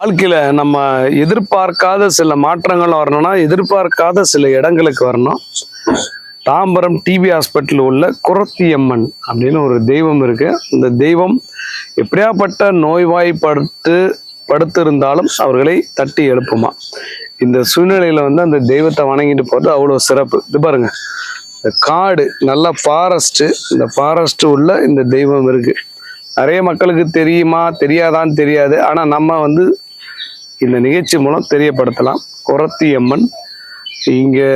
வாழ்க்கையில் நம்ம எதிர்பார்க்காத சில மாற்றங்கள் வரணும்னா எதிர்பார்க்காத சில இடங்களுக்கு வரணும். தாம்பரம் டிபி ஹாஸ்பிட்டலில் உள்ள குரத்தியம்மன் அப்படின்னு ஒரு தெய்வம் இருக்குது இந்த தெய்வம் எப்படியாப்பட்ட நோய்வாய்ப்படுத்து படுத்திருந்தாலும் அவர்களை தட்டி எழுப்புமா. இந்த சூழ்நிலையில் வந்து அந்த தெய்வத்தை வணங்கிட்டு போகிறது அவ்வளோ சிறப்பு. இது பாருங்கள் இந்த காடு நல்ல ஃபாரஸ்ட்டு இந்த ஃபாரஸ்ட் உள்ள இந்த தெய்வம் இருக்குது நிறைய மக்களுக்கு தெரியுமா? தெரியாதான்னு தெரியாது. ஆனால் நம்ம வந்து இந்த நிகழ்ச்சி மூலம் தெரியப்படுத்தலாம். குரத்தி அம்மன் இங்கே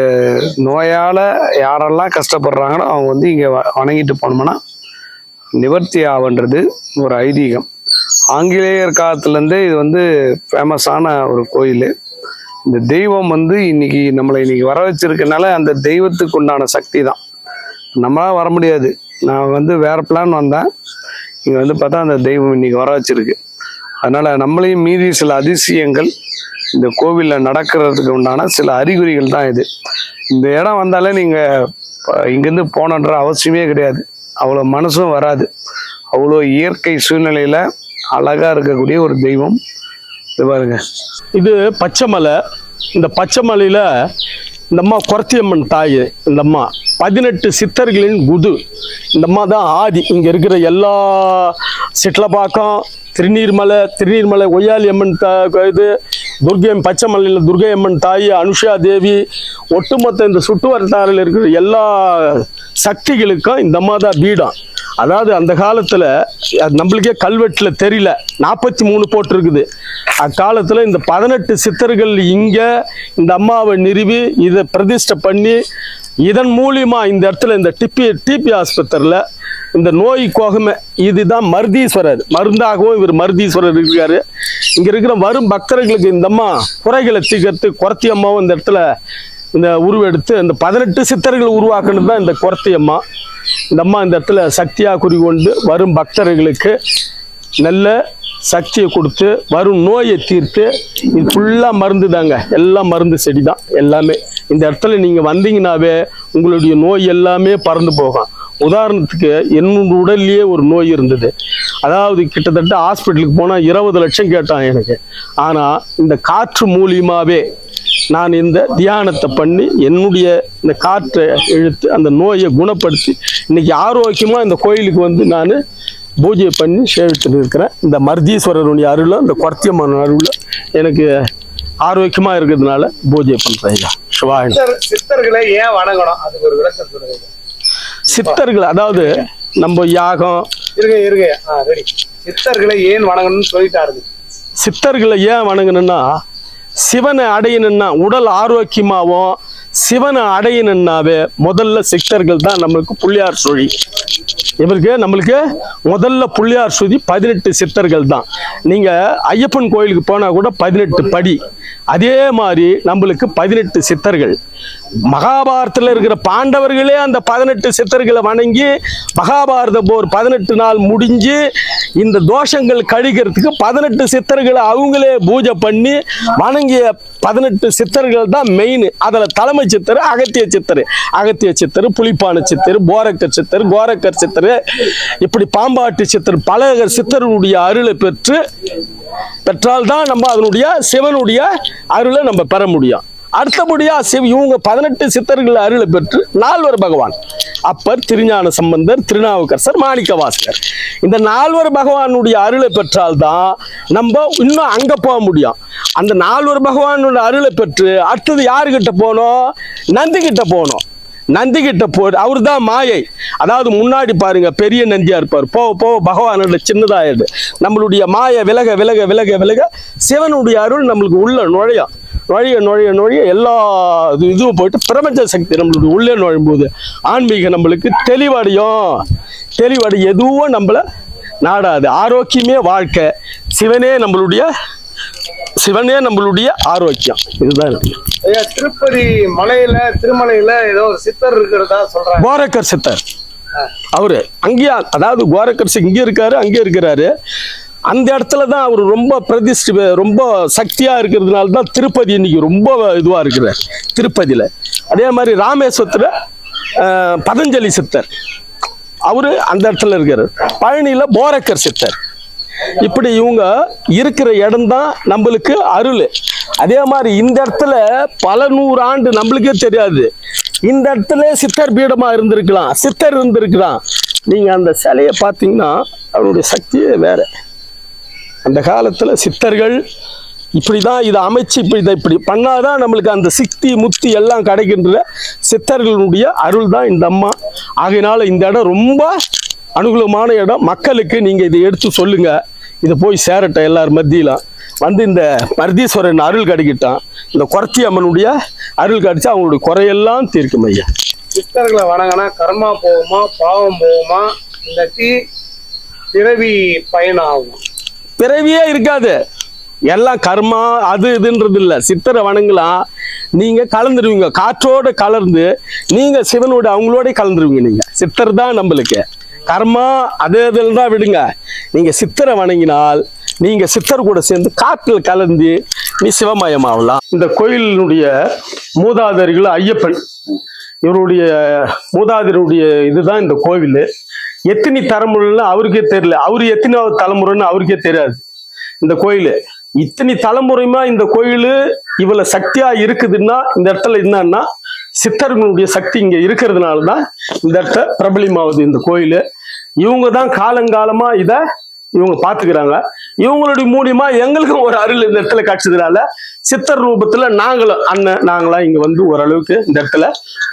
நோயால் யாரெல்லாம் கஷ்டப்படுறாங்களோ அவங்க வந்து இங்கே வ- வணங்கிட்டு போனோம்னா நிவர்த்தி ஆவன்றது ஒரு ஐதீகம். ஆங்கிலேயர் காலத்துலேருந்தே இது வந்து ஃபேமஸான ஒரு கோயில். இந்த தெய்வம் வந்து இன்னைக்கு நம்மளை இன்னைக்கு வர வச்சிருக்கனால அந்த தெய்வத்துக்கு உண்டான சக்தி தான். நம்மளால் வர முடியாது. நான் வந்து வேறு பிளான் வந்தேன். இங்கே வந்து பார்த்தா அந்த தெய்வம் இன்னைக்கு வர வச்சிருக்கு. அதனால் நம்மளையும் மீறி சில அதிசயங்கள் இந்த கோவிலில் நடக்கிறதுக்கு உண்டான சில அறிகுறிகள் தான் இது. இந்த இடம் வந்தாலே நீங்கள் இங்கேருந்து போனன்ற அவசியமே கிடையாது. அவ்வளோ மனசும் வராது. அவ்வளோ இயற்கை சூழ்நிலையில் அழகாக இருக்கக்கூடிய ஒரு தெய்வம் இது பாருங்க. இது பச்சைமலை இந்த பச்சைமலையில் இந்த அம்மா குரத்தியம்மன் தாய் இந்த அம்மா. பதினெட்டு சித்தர்களின் குது. இந்த அம்மா தான் ஆதி. இங்கே இருக்கிற எல்லா சிட்லப்பாக்கம் திருநீர்மலை திருநீர்மலை ஒய்யாளி அம்மன் தா இது துர்கை பச்சைமலையில் துர்கை அம்மன் தாய் அனுஷா தேவி ஒட்டுமொத்த இந்த சுட்டு வட்டாரில் இருக்கிற எல்லா சக்திகளுக்கும் இந்த அம்மா தான் பீடம். அதாவது அந்த காலத்தில் நம்மளுக்கே கல்வெட்டில் தெரியல. நாற்பத்தி மூணு போட்டிருக்குது அக்காலத்தில் இந்த பதினெட்டு சித்தர்கள் இங்கே இந்த அம்மாவை நிறுவி இதை பிரதிஷ்டை பண்ணி இதன் மூலியமாக இந்த இடத்துல இந்த டிபி டிபி ஆஸ்பத்திரியில் இந்த நோய் கோகமை இதுதான் மருதீஸ்வரர். மருந்தாகவும் இவர் மருதீஸ்வரர் இருக்காரு. இங்கே இருக்கிற வரும் பக்தர்களுக்கு இந்த அம்மா குறைகளை தீர்க்கறது குரத்தி அம்மாவும் இந்த இடத்துல இந்த உருவெடுத்து இந்த பதினெட்டு சித்தர்கள் உருவாக்குனது தான் இந்த குரத்தி அம்மா. இந்த அம்மா இந்த இடத்துல சக்தியாக குறிக்கொண்டு வரும் பக்தர்களுக்கு நல்ல சக்தியை கொடுத்து வரும் நோயை தீர்த்து இது ஃபுல்லாக மருந்து தாங்க. எல்லாம் மருந்து செடி தான் எல்லாமே. இந்த இடத்துல நீங்கள் வந்தீங்கன்னாவே உங்களுடைய நோய் எல்லாமே பறந்து போகும். உதாரணத்துக்கு என்னோட உடல்லையே ஒரு நோய் இருந்தது. அதாவது கிட்டத்தட்ட ஹாஸ்பிட்டலுக்கு போனால் இருபது லட்சம் கேட்டான் எனக்கு. ஆனால் இந்த காற்று மூலியமாகவே நான் இந்த தியானத்தை பண்ணி என்னுடைய இந்த காற்றை இழுத்து அந்த நோயை குணப்படுத்தி இன்னைக்கு ஆரோக்கியமாக இந்த கோயிலுக்கு வந்து நான் பூஜை பண்ணி சேவித்துட்டு இருக்கிறேன். இந்த மர்தீஸ்வரருடைய அருளும் இந்த குர்த்தியம்மன் அருளும் எனக்கு ஆரோக்கியமாக இருக்கிறதுனால பூஜை பண்ணுறேன் ஐயா. சிவாயன் சித்தர்களை ஏன் வணங்கணும்? அதுக்கு ஒரு விளக்கம் சொல்லுங்க சித்தர்கள் அதாவது நம்ம யாகம். இருங்க இருங்க. சித்தர்களை ஏன் வணங்கணும்னு சொல்லிட்டாருங்க. சித்தர்களை ஏன் வணங்கணும்னா சிவனை அடையணும்னா உடல் ஆரோக்கியமாகவும் சிவனை அடையணும்னாவே முதல்ல சித்தர்கள் தான் நம்மளுக்கு புள்ளியார் சுழி. இவருக்கு நம்மளுக்கு முதல்ல புள்ளியார் சுதி பதினெட்டு சித்தர்கள் தான். நீங்க ஐயப்பன் கோயிலுக்கு போனா கூட பதினெட்டு படி. அதே மாதிரி நம்மளுக்கு பதினெட்டு சித்தர்கள். மகாபாரதத்தில் இருக்கிற பாண்டவர்களே அந்த பதினெட்டு சித்தர்களை வணங்கி மகாபாரத போர் பதினெட்டு நாள் முடிஞ்சு இந்த தோஷங்கள் கழிக்கிறதுக்கு பதினெட்டு சித்தர்களை அவங்களே பூஜை பண்ணி வணங்கிய பதினெட்டு சித்தர்கள் தான் மெயின் அதில் தலைமை சித்தர் அகத்திய சித்தர். அகத்திய சித்தர் புலிப்பான சித்தர் போரக்கர் சித்தர் கோரக்கர் சித்தர் இப்படி பாம்பாட்டு சித்தர் பல சித்தருடைய அருளை பெற்று பெற்றால்தான் நம்ம அதனுடைய சிவனுடைய அருளை நம்ம பெற முடியும். அடுத்தபடியா சிவ இவங்க பதினெட்டு சித்தர்கள் அருளை பெற்று நால்வர் பகவான். அப்பர் திருஞான சம்பந்தர் திருநாவுக்கரசர் மாணிக்கவாசகர். இந்த நால்வர் பகவானுடைய அருளை பெற்றால்தான் நம்ம இன்னும் அங்க போக முடியும். அந்த நால்வர் பகவானுடைய அருளை பெற்று அடுத்தது யாருக்கிட்ட போனோம்? நந்தி கிட்ட போகணும் நந்தி கிட்ட போ அவர் தான் மாயை. அதாவது முன்னாடி பாருங்க பெரிய நந்தியா இருப்பார். போக போக பகவானோட சின்னதாயிடுது நம்மளுடைய மாயை விலக விலக விலக விலக சிவனுடைய அருள் நம்மளுக்கு உள்ள நுழையும். நுழைய நுழைய நுழைய எல்லா இது இதுவும் போயிட்டு பிரபஞ்ச சக்தி நம்மளுடைய உள்ளே நுழையும்போது ஆன்மீகம் நம்மளுக்கு தெளிவடையும். தெளிவடை எதுவும் நம்மள நாடாது. ஆரோக்கியமே வாழ்க்கை. சிவனே நம்மளுடைய சிவனே நம்மளுடைய ஆரோக்கியம். இதுதான் இருக்கு ஐயா திருப்பதி மலையில திருமலையில ஏதோ ஒரு சித்தர் இருக்கிறதா சொல்றாங்க. கோரக்கர் சித்தர். அவரு அங்கேயே அதாவது கோரக்கர் இங்கே இருக்காரு அங்கே இருக்கிறாரு. அந்த இடத்துல தான் அவர் ரொம்ப பிரதிஷ்டி ரொம்ப சக்தியாக இருக்கிறதுனால தான் திருப்பதி இன்னைக்கு ரொம்ப இதுவாக இருக்கிறார் திருப்பதியில். அதே மாதிரி ராமேஸ்வரத்தில் பதஞ்சலி சித்தர். அவரு அந்த இடத்துல இருக்கார். பழனியில் போரக்கர் சித்தர். இப்படி இவங்க இருக்கிற இடம்தான் நம்மளுக்கு அருள். அதே மாதிரி இந்த இடத்துல பல நூறு ஆண்டு நம்மளுக்கே தெரியாது. இந்த இடத்துல சித்தர் பீடமா இருந்திருக்கலாம். சித்தர் இருந்திருக்கலாம் நீங்க அந்த சிலையை பார்த்தீங்கன்னா அவருடைய சக்தியே வேற. அந்த காலத்தில் சித்தர்கள் இப்படி தான் இதை அமைச்சு இப்படி இதை இப்படி பண்ணாதான் நம்மளுக்கு அந்த சித்தி முத்தி எல்லாம் கிடைக்கின்ற சித்தர்களுடைய அருள் தான் இந்த அம்மா. ஆகையினால இந்த இடம் ரொம்ப அனுகூலமான இடம். மக்களுக்கு நீங்கள் இதை எடுத்து சொல்லுங்கள் இதை போய் சேரட்ட எல்லார் மத்தியிலும். வந்து இந்த பரதீஸ்வரன் அருள் கிடைக்கிட்டான். இந்த குரத்தி அம்மனுடைய அருள் கிடைச்சா அவங்களுடைய குறையெல்லாம் தீர்க்கும் ஐயா. சித்தர்களை வணங்கினா கர்மா போகுமா பாவம் போகுமா? இல்லாட்டி பிறவி பயனாகும். பிறவியே இருக்காது. எல்லாம் கர்மா அது இதுன்றது இல்லை. சித்தரை வணங்கலாம் நீங்க கலந்துருவீங்க. காற்றோட கலந்து நீங்க சிவனோட அவங்களோட கலந்துருவீங்க நீங்க. சித்தர் தான் நம்மளுக்கு. கர்மா அதே இதில் தான் விடுங்க. நீங்க சித்தரை வணங்கினால் நீங்க சித்தர் கூட சேர்ந்து காற்றில் கலந்து நீ சிவமயமாகலாம் இந்த கோயிலினுடைய மூதாதரிகள் ஐயப்பன். இவருடைய மூதாதையருடைய இதுதான் இந்த கோவில். எத்தனை தலைமுறைன்னு அவருக்கே தெரியல. அவர் எத்தனாவது தலைமுறைன்னு அவருக்கே தெரியாது. இந்த கோயில். இத்தனை தலைமுறையுமா இந்த கோயில் இவ்வளவு சக்தியா இருக்குதுன்னா இந்த இடத்துல என்னன்னா சித்தர்களுடைய சக்தி இங்க இருக்கிறதுனால தான் இந்த இடத்த பிரபலியமாகுது இந்த கோயில். இவங்க தான் காலங்காலமா இதை இவங்க பார்த்துக்கிறாங்க. இவங்களுடைய மூலியமா எங்களுக்கும் ஒரு அருள் இந்த இடத்துல காட்சதுனால சித்தர் ரூபத்துல நாங்களும் அண்ணன் நாங்களாம் இங்க வந்து ஓரளவுக்கு இந்த இடத்துல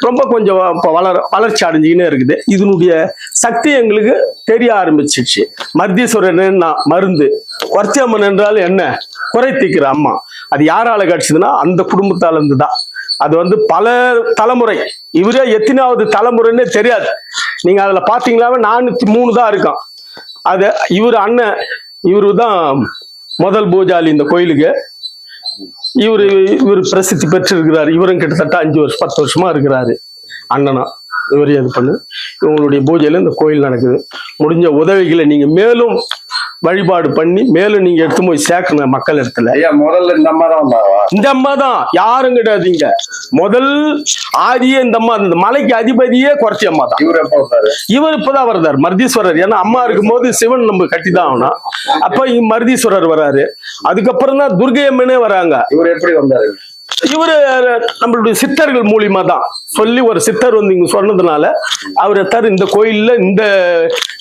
ரொம்ப கொஞ்சம் இப்ப வளர வளர்ச்சி அடைஞ்சிக்கினே இருக்குது. இதனுடைய சக்தி எங்களுக்கு தெரிய ஆரம்பிச்சிடுச்சு மத்தியஸ்வரன் மருந்து. குறைச்சம்மன் என்றால் என்ன? குறை தீக்கிற அம்மா. அது யாரால கிடைச்சதுன்னா அந்த குடும்பத்தால இருந்து தான் அது வந்து பல தலைமுறை. இவரே எத்தனாவது தலைமுறைன்னே தெரியாது. நீங்க அதுல பாத்தீங்களாவே நானூத்தி மூணு தான் இருக்கும் அது இவர் அண்ணன் இவரு தான் முதல் பூஜாலி இந்த கோயிலுக்கு. இவர் இவர் பிரசித்தி பெற்றிருக்கிறார். இவரும் கிட்டத்தட்ட அஞ்சு வருஷம் பத்து வருஷமா இருக்கிறாரு அண்ணனா இவரே இது பண்ணு. இவங்களுடைய பூஜையில இந்த கோயில் நடக்குது. முடிஞ்ச உதவிகளை நீங்க மேலும் வழிபாடு பண்ணி மேலும் நீங்க எடுத்து போய் சேர்க்கணும் மக்கள் இடத்துல. ஐயா முதல்ல இந்த அம்மா தான் இந்த அம்மா தான். யாரும் கிடையாதுங்க. முதல் ஆதியே இந்த அம்மா இந்த மலைக்கு அதிபதியே குறைச்சி அம்மா தான். இவர் இவர் இப்பதான் வர்றாரு மருதீஸ்வரர். ஏன்னா அம்மா இருக்கும்போது சிவன் நம்ம கட்டி தான் ஆகணும். அப்ப இங்க மருதீஸ்வரர் வராரு அதுக்கப்புறம் தான் துர்கை அம்மனே வராங்க. இவர் எப்படி வந்தாரு? இவர் நம்மளுடைய சித்தர்கள் மூலியமா தான் சொல்லி ஒரு சித்தர் வந்து இங்க சொன்னதுனால அவர் தரு இந்த கோயில்ல இந்த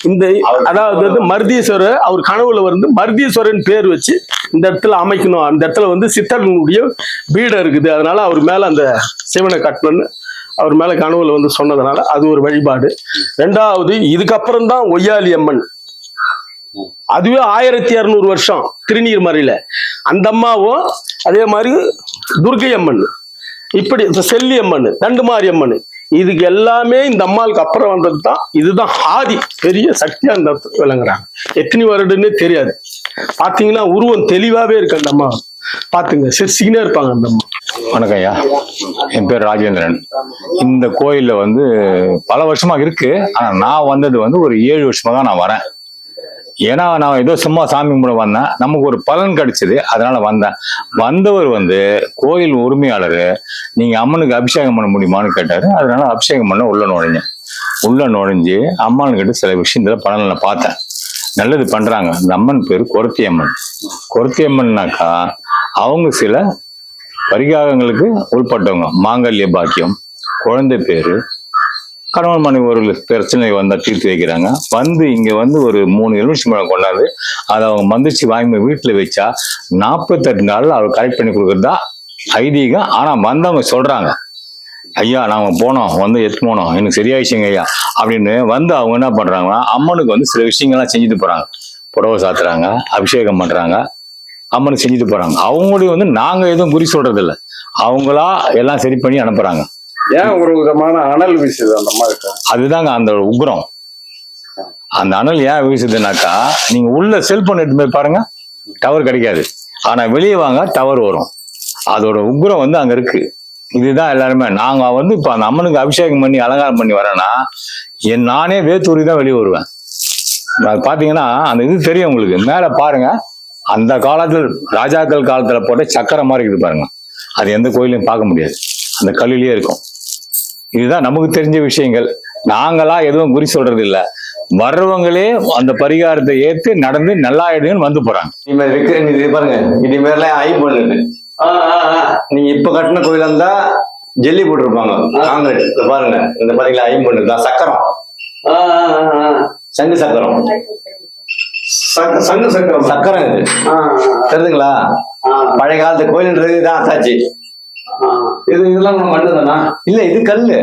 இந்த அதாவது வந்து மருதீஸ்வரர் அவர் கனவுல வந்து மருதீஸ்வரன் பேர் வச்சு இந்த இடத்துல அமைக்கணும். அந்த இடத்துல வந்து சித்தர்களுடைய வீடு இருக்குது. அதனால அவர் மேல அந்த சிவனை கட்டணும்னு அவர் மேல கனவுல வந்து சொன்னதுனால அது ஒரு வழிபாடு. ரெண்டாவது இதுக்கப்புறம் தான் ஒய்யாளி அம்மன். அதுவே ஆயிரத்தி இரநூறு வருஷம் திருநீர்மறையில. அந்த அம்மாவும் அதே மாதிரி துர்கை அம்மன் இப்படி இந்த செல்லி அம்மன் தண்டுமாரி அம்மன் இதுக்கு எல்லாமே இந்த அம்மாளுக்கு அப்புறம் வந்தது தான் இதுதான் ஆதி பெரிய சக்தியா அந்த விளங்குறாங்க. எத்தனை வருடன்னே தெரியாது. பாத்தீங்கன்னா உருவம் தெளிவாவே இருக்கு அந்த அம்மா. பாத்துங்க சிரிச்சுக்கினே இருப்பாங்க அந்த அம்மா. வணக்கம் ஐயா. என் பேர் ராஜேந்திரன். இந்த கோயில்ல வந்து பல வருஷமா இருக்கு. ஆனா நான் வந்தது வந்து ஒரு ஏழு வருஷமா தான் நான் வரேன். ஏன்னா நான் ஏதோ சும்மா சாமி கும்பிட வந்தேன். நமக்கு ஒரு பலன் கிடைச்சது. அதனால வந்தேன். வந்தவர் வந்து கோயில் உரிமையாளர். நீங்க அம்மனுக்கு அபிஷேகம் பண்ண முடியுமான்னு கேட்டாரு. அதனால அபிஷேகம் பண்ண உள்ள நுழைஞ்சேன். உள்ள நுழைஞ்சு அம்மானுக்கிட்ட சில விஷயத்துல பலனில் பார்த்தேன். நல்லது பண்றாங்க. அந்த அம்மன் பேர் கொரத்தி அம்மன் கொரத்தி அம்மன்னாக்கா அவங்க சில பரிகாரங்களுக்கு உள்பட்டவங்க. மாங்கல்ய பாக்கியம் குழந்தை பேரு கணவன் மனைவி ஒரு பிரச்சனை வந்தா தீர்த்து வைக்கிறாங்க. வந்து இங்க வந்து ஒரு மூணு எலுமிச்சம்பழம் கொண்டாந்து அதை அவங்க மந்திரிச்சு வாங்கி வீட்டில் வீட்டுல வச்சா நாற்பத்தெட்டு நாள்ல அவர் கரெக்ட் பண்ணி கொடுக்குறதா ஐதீகம். ஆனா வந்தவங்க சொல்றாங்க ஐயா நாங்க போனோம் வந்து எடுத்து போனோம் எனக்கு சரியாயிடுச்சுங்க ஐயா அப்படின்னு வந்து அவங்க என்ன பண்றாங்கன்னா அம்மனுக்கு வந்து சில விஷயங்கள்லாம் செஞ்சுட்டு போறாங்க. புடவை சாத்துறாங்க அபிஷேகம் பண்றாங்க அம்மனுக்கு செஞ்சுட்டு போறாங்க. அவங்களுடைய வந்து நாங்க எதுவும் குறி சொல்றது அவங்களா எல்லாம் சரி பண்ணி அனுப்புறாங்க. ஏன் ஒரு விதமான அனல் வீசுது அந்த மாதிரி அதுதாங்க அந்த உக்ரம். அந்த அனல் ஏன் வீசுதுனாக்கா நீங்க உள்ள செல்போன் எடுத்து போய் பாருங்க டவர் கிடைக்காது. ஆனா வெளியே வாங்க டவர் வரும். அதோட உக்ரம் வந்து அங்க இருக்கு. இதுதான் எல்லாருமே. நாங்க வந்து இப்ப அந்த அம்மனுக்கு அபிஷேகம் பண்ணி அலங்காரம் பண்ணி வரேன்னா என் நானே வேத்தூரி தான் வெளியே வருவேன். பாத்தீங்கன்னா அந்த இது தெரியும் உங்களுக்கு. மேல பாருங்க அந்த காலத்தில் ராஜாக்கள் காலத்துல போட்ட சக்கரை மாதிரி இருக்குது பாருங்க. அது எந்த கோயிலையும் பார்க்க முடியாது. அந்த கல்லிலேயே இருக்கும். இதுதான் நமக்கு தெரிஞ்ச விஷயங்கள். நாங்களா எதுவும் குறி சொல்றது இல்ல வர்றவங்களே அந்த பரிகாரத்தை ஏத்து நடந்து நல்லா ஆயிடுங்கன்னு வந்து போறாங்க. இனிமேல் விக்கிர இது பாருங்க. இனிமேலாம் ஐ பண்ணுது நீங்க இப்ப கட்டின கோயிலா இருந்தா ஜெல்லி போட்டிருப்பாங்க. காங்கிரீட் இத பாருங்க. இந்த பாத்தீங்களா ஐ பண்ணுது தான் சக்கரம். சங்கு சக்கரம். சங்க சக்கரம். சக்கரம் இது. தெரியுதுங்களா பழைய காலத்து கோயில்ன்றது இதான் அத்தாச்சி. இது இதெல்லாம் நம்ம மண்ணு தானா இல்ல இது கல்லு.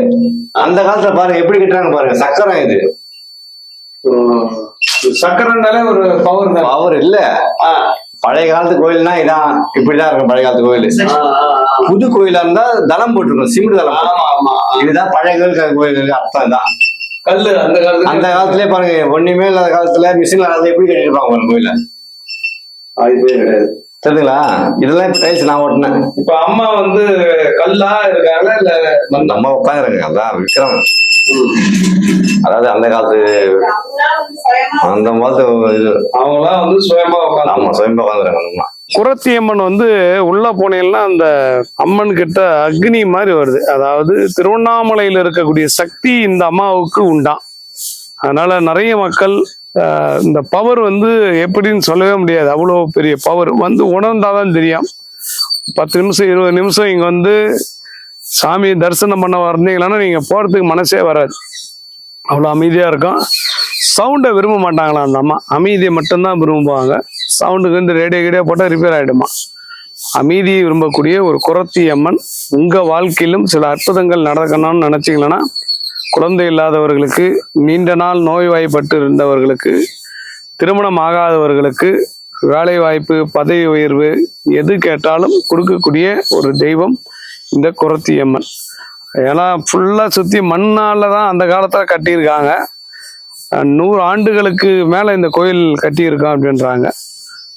அந்த காலத்துல பாருங்க எப்படி கட்டுறாங்க பாருங்க சக்கரம் இது. சக்கரன்னாலே ஒரு பவர் அவர் இல்ல. பழைய காலத்து கோயில்னா இதான் இப்படிதான் இருக்கும் பழைய காலத்து கோயில். புது கோயிலா இருந்தா தளம் போட்டிருக்கும் சிமெண்ட் தளம். இதுதான் பழைய கோயில் கோயிலுக்கு அர்த்தம் தான். கல்லு அந்த காலத்துல அந்த காலத்திலே பாருங்க ஒண்ணுமே இல்லாத காலத்துல மிஷின் அதை எப்படி கட்டிருப்பாங்க ஒரு கோயில? வாய்ப்பே கிடையாது. தெரியுதுங்களா இதெல்லாம் இப்ப டைல்ஸ் நான் ஓட்டினேன். இப்ப அம்மா வந்து கல்லா இருக்காங்க இல்ல? நம்ம உட்காந்துருங்க அதான் விக்ரம். அதாவது அந்த காலத்து அந்த காலத்து இது. அவங்களாம் வந்து சுயமா உட்காந்து ஆமா சுயம்பா உட்காந்துருங்க நம்ம குரத்தி அம்மன் வந்து உள்ள போனீங்கன்னா அந்த அம்மன் கிட்ட அக்னி மாதிரி வருது. அதாவது திருவண்ணாமலையில் இருக்கக்கூடிய சக்தி இந்த அம்மாவுக்கு உண்டாம். அதனால நிறைய மக்கள் இந்த பவர் வந்து எப்படின்னு சொல்லவே முடியாது. அவ்வளோ பெரிய பவர் வந்து உணர்ந்தாதான் தெரியும். பத்து நிமிஷம் இருபது நிமிஷம் இங்க வந்து சாமி தரிசனம் பண்ண வந்தீங்கன்னா நீங்க போறதுக்கு மனசே வராது. அவ்வளோ அமைதியா இருக்கும். சவுண்டை விரும்ப மாட்டாங்களாம் அந்த அம்மா? அமைதியை மட்டும்தான் விரும்புவாங்க. சவுண்டுக்கு வந்து ரேடியோ கீடியோ போட்டால் ரிப்பேர் ஆகிடுமா அமைதியை விரும்பக்கூடிய ஒரு குரத்தி அம்மன் உங்கள் வாழ்க்கையிலும் சில அற்புதங்கள் நடக்கணும்னு நினச்சிங்களன்னா குழந்தை இல்லாதவர்களுக்கு நீண்ட நாள் நோய்வாய்ப்பட்டு இருந்தவர்களுக்கு திருமணம் ஆகாதவர்களுக்கு வேலை வாய்ப்பு பதவி உயர்வு எது கேட்டாலும் கொடுக்கக்கூடிய ஒரு தெய்வம் இந்த குரத்தி அம்மன் ஏன்னா ஃபுல்லாக சுற்றி மண்ணால் தான் அந்த காலத்தில் கட்டியிருக்காங்க. நூறு ஆண்டுகளுக்கு மேலே இந்த கோயில் கட்டியிருக்கோம் அப்படின்றாங்க.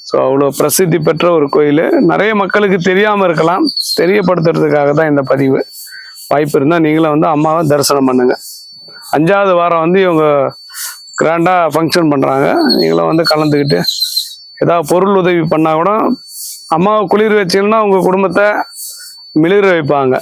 ஸோ அவ்வளோ பிரசித்தி பெற்ற ஒரு கோயில். நிறைய மக்களுக்கு தெரியாமல் இருக்கலாம். தெரியப்படுத்துறதுக்காக தான் இந்த பதிவு. வாய்ப்பு இருந்தால் நீங்களும் வந்து அம்மாவை தரிசனம் பண்ணுங்க. அஞ்சாவது வாரம் வந்து இவங்க கிராண்டாக ஃபங்க்ஷன் பண்ணுறாங்க நீங்களும் வந்து கலந்துக்கிட்டு ஏதாவது பொருள் உதவி பண்ணால் கூட அம்மாவை குளிர் வச்சிங்கன்னா உங்கள் குடும்பத்தை மிளிர வைப்பாங்க.